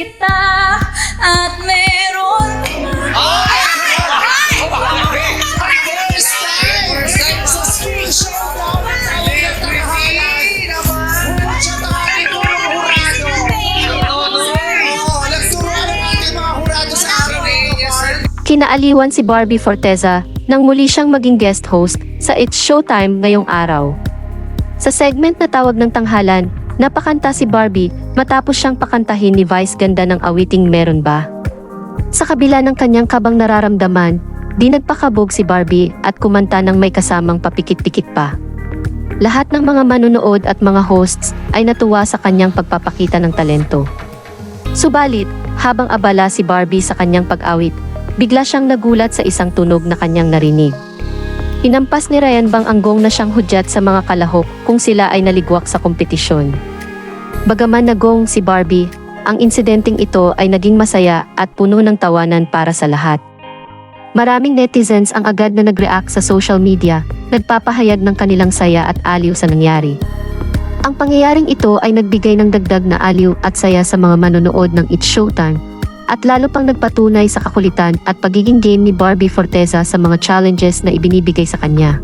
kita at meron. Kinaaliwan si Barbie Forteza nang muli siyang maging guest host sa It's Showtime ngayong araw. Sa segment na tawag ng tanghalan, napakanta si Barbie matapos siyang pakantahin ni Vice ganda ng awiting Meron Ba. Sa kabila ng kanyang kabang nararamdaman, di nagpakabog si Barbie at kumanta ng may kasamang papikit-pikit pa. Lahat ng mga manunood at mga hosts ay natuwa sa kanyang pagpapakita ng talento. Subalit, habang abala si Barbie sa kanyang pag-awit, bigla siyang nagulat sa isang tunog na kanyang narinig. Hinampas ni Ryan Bang Anggong na siyang hudyat sa mga kalahok kung sila ay naligwak sa kompetisyon. Bagaman nagong si Barbie, ang insidenteng ito ay naging masaya at puno ng tawanan para sa lahat. Maraming netizens ang agad na nag-react sa social media, nagpapahayag ng kanilang saya at aliw sa nangyari. Ang pangyayaring ito ay nagbigay ng dagdag na aliw at saya sa mga manonood ng It's Showtime, at lalo pang nagpatunay sa kakulitan at pagiging game ni Barbie Forteza sa mga challenges na ibinibigay sa kanya.